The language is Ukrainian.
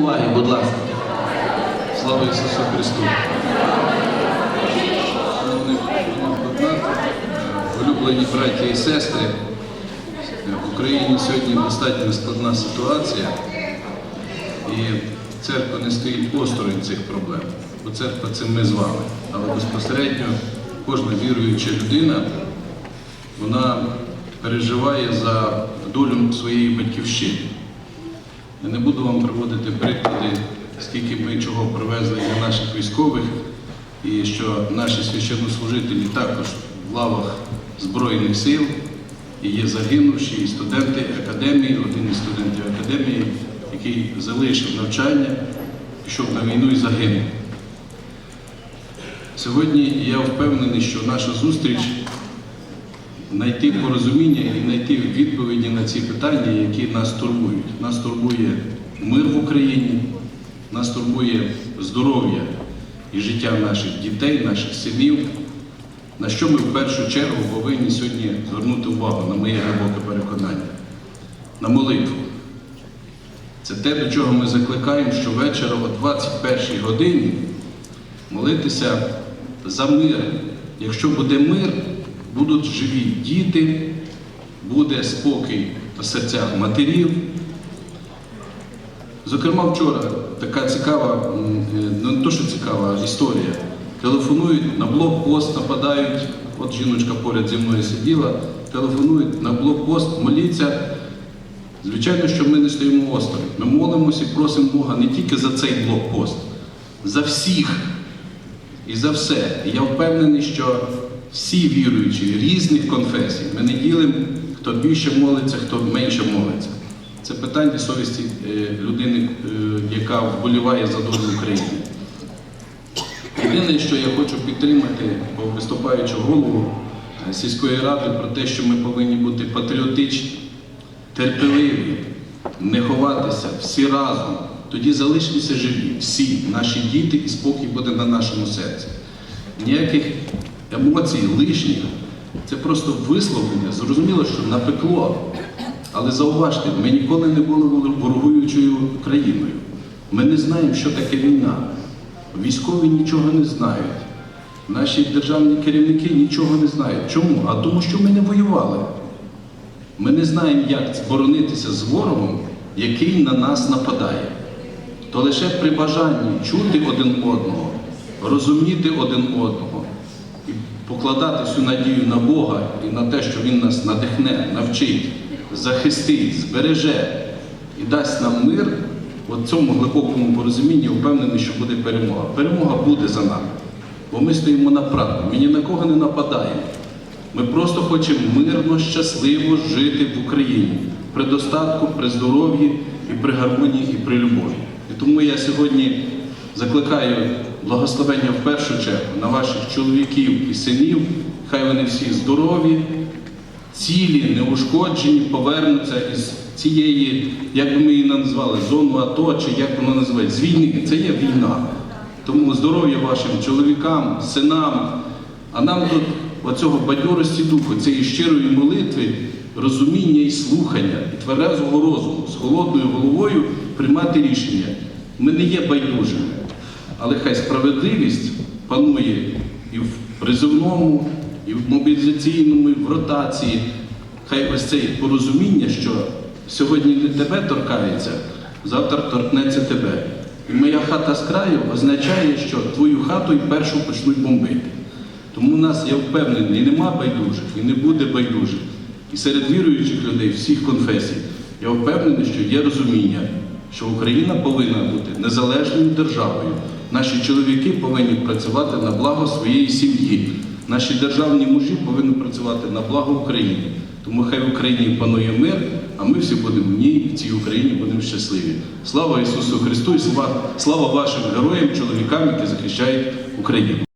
Уваги, будь ласка. Слава Ісусу Христу. Улюблені браті і сестри, в Україні сьогодні достатньо складна ситуація, і церква не стоїть осторонь цих проблем, бо церква це ми з вами. Але безпосередньо кожна віруюча людина, вона переживає за долю своєї батьківщини. Я не буду вам приводити приклади, скільки ми чого привезли для наших військових, і що наші священнослужителі також в лавах Збройних сил, і є загинувші, і студенти академії, один із студентів академії, який залишив навчання, пішов на війну і загинув. Сьогодні я впевнений, що наша зустріч знайти порозуміння і знайти відповіді на ці питання, які нас турбують. Нас турбує мир в Україні, нас турбує здоров'я і життя наших дітей, наших синів. На що ми в першу чергу повинні сьогодні звернути увагу, на моє глибоке переконання, на молитву. Це те, до чого ми закликаємо щовечора о 21 годині молитися за мир. Якщо буде мир, будуть живі діти, буде спокій в серцях матерів. Зокрема, вчора така цікава, е, не то, що цікава історія. Телефонують на блокпост, нападають, от жіночка поряд зі мною сиділа, телефонують на блокпост, моліться. Звичайно, що ми не стоїмо осторонь. Ми молимося і просимо Бога не тільки за цей блокпост, за всіх і за все. І я впевнений, що всі віруючі різних конфесій, ми не ділимо, хто більше молиться, хто менше молиться. Це питання совісті е, людини, е, яка вболіває за долю України. Єдине, що я хочу підтримати, бо виступаючи голову е, сільської ради про те, що ми повинні бути патріотичні, терпеливі, не ховатися всі разом. Тоді залишимося живі, всі наші діти, і спокій буде на нашому серці. Ніяких емоцій лишніх. Це просто висловлення. Зрозуміло, що напекло. Але зауважте, ми ніколи не були ворогуючою країною. Ми не знаємо, що таке війна. Військові нічого не знають. Наші державні керівники нічого не знають. Чому? А тому, що ми не воювали. Ми не знаємо, як боронитися з ворогом, який на нас нападає. То лише при бажанні чути один одного, розуміти один одного покладати всю надію на Бога і на те, що Він нас надихне, навчить, захистить, збереже і дасть нам мир, в цьому глибокому порозумінні впевнений, що буде перемога. Перемога буде за нами, бо ми стоїмо на правді, ми ні на кого не нападаємо. Ми просто хочемо мирно, щасливо жити в Україні при достатку, при здоров'ї і при гармонії, і при любові. І тому я сьогодні закликаю благословення в першу чергу на ваших чоловіків і синів. Хай вони всі здорові, цілі, неушкоджені, повернуться із цієї, як би ми її назвали, зону АТО, чи як воно називається, з. Це є війна. Тому здоров'я вашим чоловікам, синам, а нам тут оцього бадьорості духу, цієї щирої молитви, розуміння і слухання, і тверезого розуму, з холодною головою приймати рішення. Ми не є байдужими, але хай справедливість панує і в призовному, і в мобілізаційному, і в ротації. Хай ось це порозуміння, що сьогодні не тебе торкається, завтра торкнеться тебе. І моя хата з краю означає, що твою хату і першу почнуть бомбити. Тому у нас, я впевнений, і нема байдужих, і не буде байдужих. І серед віруючих людей всіх конфесій, я впевнений, що є розуміння, що Україна повинна бути незалежною державою. Наші чоловіки повинні працювати на благо своєї сім'ї. Наші державні мужі повинні працювати на благо України. Тому хай в Україні панує мир, а ми всі будемо в ній, в цій Україні будемо щасливі. Слава Ісусу Христу і слава, слава вашим героям, чоловікам, які захищають Україну.